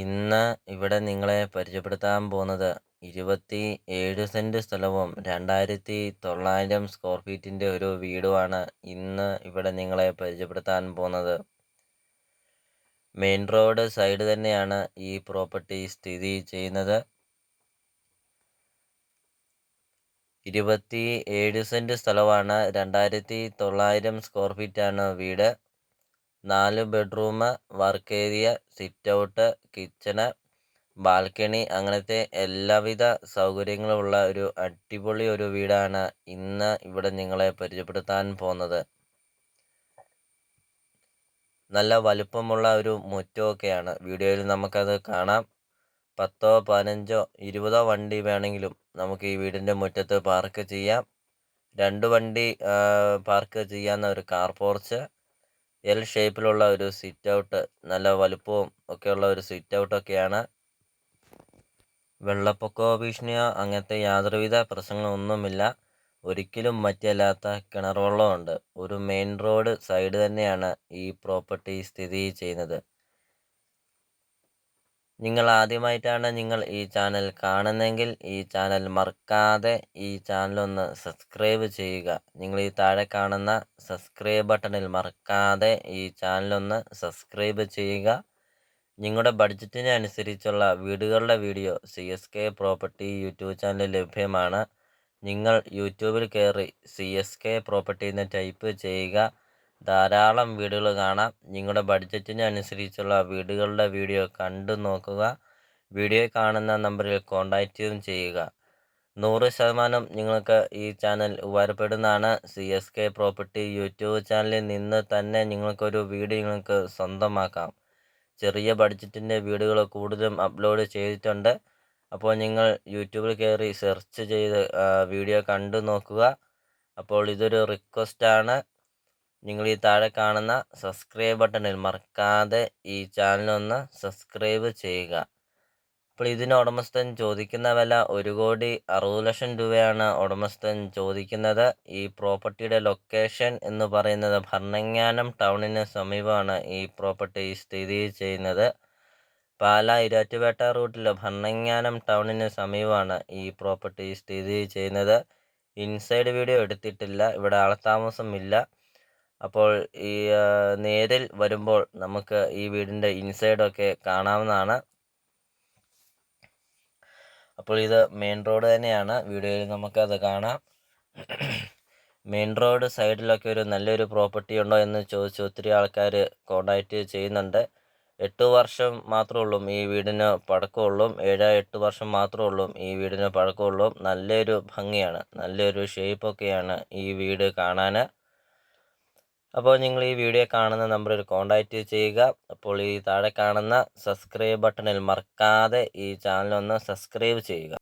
ഇന്ന് ഇവിടെ നിങ്ങളെ പരിചയപ്പെടുത്താൻ പോകുന്നത് ഇരുപത്തി ഏഴ് സെന്റ് സ്ഥലവും രണ്ടായിരത്തി തൊള്ളായിരം സ്ക്വയർ ഫീറ്റിന്റെ ഒരു വീടുമാണ് ഇന്ന് ഇവിടെ നിങ്ങളെ പരിചയപ്പെടുത്താൻ പോകുന്നത്. മെയിൻ റോഡ് സൈഡ് തന്നെയാണ് ഈ പ്രോപ്പർട്ടി സ്ഥിതി ചെയ്യുന്നത്. ഇരുപത്തി ഏഴ് സെന്റ് സ്ഥലമാണ് രണ്ടായിരത്തി തൊള്ളായിരം സ്ക്വയർ ഫീറ്റാണ് വീട്. നാല് bedroom work area sit out kitchen balcony അങ്ങനത്തെ എല്ലാവിധ സൗകര്യങ്ങളും ഉള്ള ഒരു അടിപൊളി ഒരു വീടാണ് ഇന്ന് ഇവിടെ നിങ്ങളെ പരിചയപ്പെടുത്താൻ പോകുന്നത്. നല്ല വലുപ്പമുള്ള ഒരു മുറ്റമൊക്കെയാണ്. വീഡിയോയിൽ നമുക്കത് കാണാം. പത്തോ പതിനഞ്ചോ ഇരുപതോ വണ്ടി വേണമെങ്കിലും നമുക്ക് ഈ വീടിന്റെ മുറ്റത്ത് പാർക്ക് ചെയ്യാം. രണ്ട് വണ്ടി പാർക്ക് ചെയ്യാവുന്ന ഒരു കാർ പോർച്ച് എൽ ഷേപ്പിലുള്ള ഒരു സിറ്റ് ഔട്ട് നല്ല വലുപ്പവും ഒക്കെയുള്ള ഒരു സിറ്റ് ഔട്ടൊക്കെയാണ് വെള്ളപ്പൊക്കോ ഭീഷണിയോ അങ്ങനത്തെ യാതൊരുവിധ പ്രശ്നങ്ങളൊന്നുമില്ല. ഒരിക്കലും മറ്റല്ലാത്ത കിണർ വെള്ളമുണ്ട് ഒരു മെയിൻ റോഡ് സൈഡ് തന്നെയാണ് ഈ പ്രോപ്പർട്ടി സ്ഥിതി ചെയ്യുന്നത്. നിങ്ങൾ ആദ്യമായിട്ടാണ് നിങ്ങൾ ഈ ചാനൽ കാണുന്നതെങ്കിൽ ഈ ചാനൽ മറക്കാതെ ഈ ചാനൽ ഒന്ന് സബ്സ്ക്രൈബ് ചെയ്യുക. നിങ്ങൾ ഈ താഴെ കാണുന്ന സബ്സ്ക്രൈബ് ബട്ടണിൽ മറക്കാതെ ഈ ചാനൽ ഒന്ന് സബ്സ്ക്രൈബ് ചെയ്യുക. നിങ്ങളുടെ ബഡ്ജറ്റിന് അനുസരിച്ചുള്ള വീടുകളുടെ video C S K property YouTube channel ലഭ്യമാണ്. നിങ്ങൾ യൂട്യൂബിൽ കയറി സി എസ് കെ പ്രോപ്പർട്ടി എന്ന് ടൈപ്പ് ചെയ്യുക. ധാരാളം വീടുകൾ കാണാം. നിങ്ങളുടെ ബഡ്ജറ്റിന് അനുസരിച്ചുള്ള വീടുകളുടെ വീഡിയോ കണ്ടു നോക്കുക. വീഡിയോ കാണുന്ന നമ്പറിൽ കോൺടാക്റ്റും ചെയ്യുക. നൂറ് ശതമാനം നിങ്ങൾക്ക് ഈ channel ഉപകാരപ്പെടുന്നതാണ്. C S K property YouTube ചാനലിൽ നിന്ന് തന്നെ നിങ്ങൾക്കൊരു വീട് നിങ്ങൾക്ക് സ്വന്തമാക്കാം. ചെറിയ ബഡ്ജറ്റിന്റെ വീടുകൾ കൂടുതലും അപ്ലോഡ് ചെയ്തിട്ടുണ്ട്. അപ്പോൾ നിങ്ങൾ യൂട്യൂബിൽ കയറി സെർച്ച് ചെയ്ത് വീഡിയോ കണ്ടു നോക്കുക. അപ്പോൾ ഇതൊരു റിക്വസ്റ്റാണ് നിങ്ങൾ ഈ താഴെ കാണുന്ന സബ്സ്ക്രൈബ് ബട്ടണിൽ മറക്കാതെ ഈ ചാനലൊന്ന് സബ്സ്ക്രൈബ് ചെയ്യുക. അപ്പോൾ ഇതിന് ഉടമസ്ഥൻ ചോദിക്കുന്ന വില ഒരു കോടി അറുപത് ലക്ഷം രൂപയാണ് ഉടമസ്ഥൻ ചോദിക്കുന്നത്. ഈ പ്രോപ്പർട്ടിയുടെ ലൊക്കേഷൻ എന്ന് പറയുന്നത് ഭരണങ്ങാനം ടൗണിന് സമീപമാണ് ഈ പ്രോപ്പർട്ടി സ്ഥിതി ചെയ്യുന്നത്. പാല ഇരാറ്റുപേട്ട റൂട്ടിൽ ഭരണങ്ങാനം ടൗണിന് സമീപമാണ് ഈ പ്രോപ്പർട്ടി സ്ഥിതി ചെയ്യുന്നത്. ഇൻസൈഡ് വീഡിയോ എടുത്തിട്ടില്ല. ഇവിടെ ആളത്താമസം ഇല്ല അപ്പോൾ ഈ നേരിൽ വരുമ്പോൾ നമുക്ക് ഈ വീടിന്റെ ഇൻസൈഡൊക്കെ കാണാവുന്നതാണ്. അപ്പോൾ ഇത് മെയിൻ റോഡ് തന്നെയാണ്. വീഡിയോയിൽ നമുക്കത് കാണാം. മെയിൻ റോഡ് സൈഡിലൊക്കെ ഒരു നല്ലൊരു പ്രോപ്പർട്ടി ഉണ്ടോ എന്ന് ചോദിച്ച് ഒത്തിരി ആൾക്കാർ കോണ്ടാക്റ്റ് ചെയ്യുന്നുണ്ട്. എട്ട് വർഷം മാത്രമേ ഉള്ളൂ ഈ വീടിന് പഴക്കമുള്ളൂ. ഏഴ് എട്ട് വർഷം മാത്രമേ ഉള്ളൂ ഈ വീടിന് പഴക്കമുള്ളൂ. നല്ലൊരു ഭംഗിയാണ്. നല്ലൊരു ഷേപ്പൊക്കെയാണ് ഈ വീട് കാണാൻ. അപ്പോൾ നിങ്ങൾ ഈ വീഡിയോ കാണുന്ന നമ്പറിൽ കോൺടാക്റ്റ് ചെയ്യുക. അപ്പോൾ ഈ താഴെ കാണുന്ന സബ്സ്ക്രൈബ് ബട്ടണിൽ മറക്കാതെ ഈ ചാനൽ ഒന്ന് സബ്സ്ക്രൈബ് ചെയ്യുക.